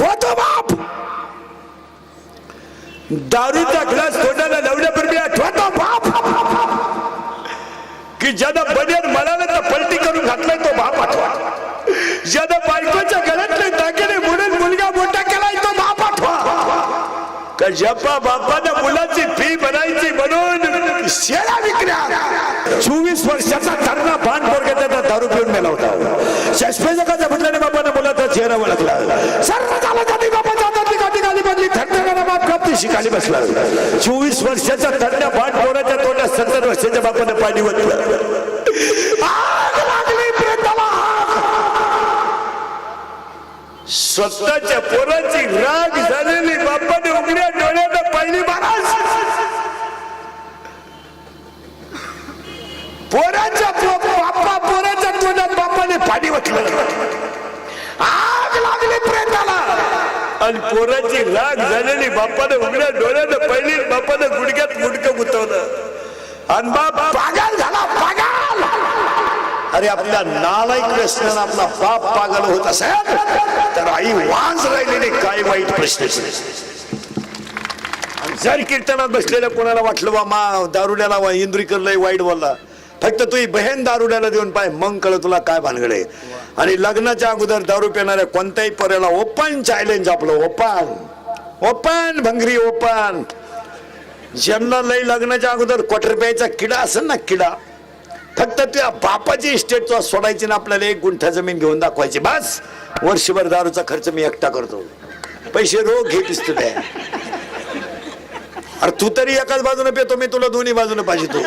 होतो बाप. दारूचा ग्लास तोंडाला लावण्यापूर्वी आठवा तो बाप. की ज्यादा बनेल म्हणाला तर पलटी करून घातलाय तो बाप आठवा. ज्यादा बायकोच्या घरातले दागिने म्हणून मुलगा मोठा केलाय तो बाप आठवा. का जपा बापानं मुलाची फी बनायची म्हणून शेळा विकल्या. चोवीस वर्षाचा तरणा भान पोरगा दारू पिऊन मेला होता. शस्पेजकाच्या म्हटल्याने बापानं मुलाचा चेहरा ओळखला सर्व झालं जाती बापाच्या बदली थंड बाप प्राप्ती शिकाली बसला चोवीस वर्षाचा तरणा भान पोराच्या तोंडात सत्तर वर्षाच्या बापाने पाणी ओतलं. आग लागली प्रेताला स्वतःच्या पोराची राग झालेली बापाने उघड्या डोळ्यानं पाहिली महाराज पोराच्या बाप्पा पोराच्या तोंडात बापाने पाणी वतलं आणि पोराची लाग झालेली बापाने उघड्या डोळ्यानं पहिली बापाने गुडघ्यात गुडकं गुतवलं. आणि बाप पागल झाला पागल! अरे आपल्या नालायक प्रश्नाला आपला बाप पागल होत असेल तर आई वाज राहिलेली काय वाईट प्रश्न? जर कीर्तनात बसलेल्या कोणाला वाटलं बा मा दारुड्याला वा इंद्रिकर वाईट बोलला. फक्त तुझी बहीण दारुड्याला देऊन पाय मग कळ तुला काय भानगड आहे. आणि लग्नाच्या अगोदर दारू पिणाऱ्या कोणत्याही पर्याला ओपन चॅलेंज आपलं ओपन. ओपन भंगरी ओपन. ज्यांना लय लग्नाच्या अगोदर क्वार्टर प्यायचा किडा असेल ना किडा फक्त त्या बापाची इस्टेट तुला सोडायची ना आपल्याला एक गुंठा जमीन घेऊन दाखवायची. बस. वर्षभर दारूचा खर्च मी एकटा करतो. पैसे रोग घे पिस्तूल अरे तू तरी एकाच बाजूने पेतो मी तुला दोन्ही बाजूने पाहिजे तू